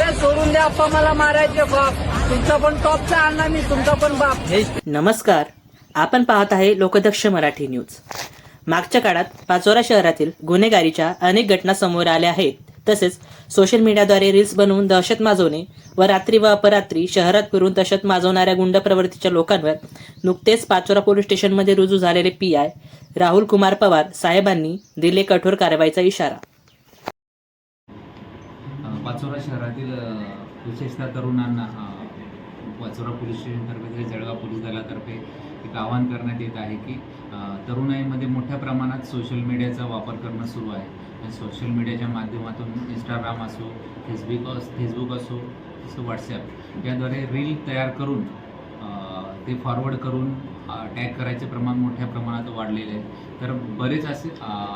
अरे सोडून द्या अप्पा मला मारायचे बाप. तुमचा पण टॉपचा अण्णा मी तुमचा पण बाप. नमस्कार. आपण पाहत आहे लोकदक्ष मराठी न्यूज. मागच्या काळात पाचोरा शहरातील गुन्हेगारीच्या अनेक घटना समोर आल्या आहेत. तसेच सोशल मीडियाद्वारे रील्स बनवून दहशत माजवणे व रात्री व अपरात्री शहरात फिरून दहशत माजवणाऱ्या गुंड प्रवृत्तीच्या लोकांवर नुकतेच पाचोरा पोलीस स्टेशनमध्ये रुजू झालेले पी आय राहुल कुमार पवार साहेबांनी दिले कठोर कारवाईचा इशारा. पाचोरा शहरातील विशेषतः तरुणांना पाचोरा पोलीस स्टेशनतर्फे तसेच जळगाव पोलीस दलातर्फे एक आवाहन करण्यात येत आहे की तरुणाईमध्ये मोठ्या प्रमाणात सोशल मीडियाचा वापर करणं सुरू आहे. आणि सोशल मीडियाच्या माध्यमातून इंस्टाग्राम असो फेसबुक फेसबुक असो असो व्हॉट्सॲप याद्वारे रील तयार करून ते फॉरवर्ड करून अटॅक करायचे प्रमाण मोठ्या प्रमाणात वाढलेले आहे तर बरेच असे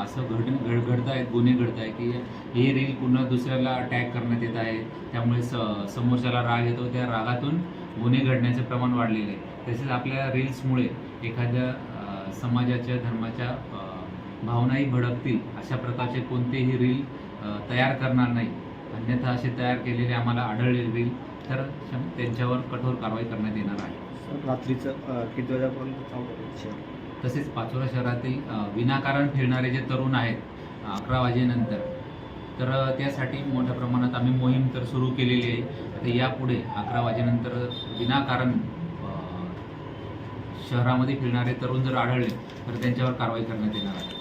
असं घड घड घडत आहेत गुन्हे घडत आहे की हे रील पुन्हा दुसऱ्याला अटॅक करण्यात येत आहे. त्यामुळे स समोरच्याला राग येतो. त्या रागातून गुन्हे घडण्याचे प्रमाण वाढलेले आहे. तसेच आपल्या रील्समुळे एखाद्या समाजाच्या धर्माच्या भावनाही भडकतील अशा प्रकारचे कोणतेही रील तयार करणार नाही. अन्यथा असे तयार केलेले आम्हाला आढळले रील तर त्यांच्यावर कठोर कारवाई करण्यात येणार आहे. रात्रीचं किती वाजेपर्यंत तसेच पाचोरा शहरातील विनाकारण फिरणारे जे तरुण आहेत अकरा वाजेनंतर तर त्यासाठी मोठ्या प्रमाणात आम्ही मोहीम तर सुरू केलेली आहे. आता यापुढे अकरा वाजेनंतर विनाकारण शहरामध्ये फिरणारे तरुण जर आढळले तर त्यांच्यावर कारवाई करण्यात येणार आहे.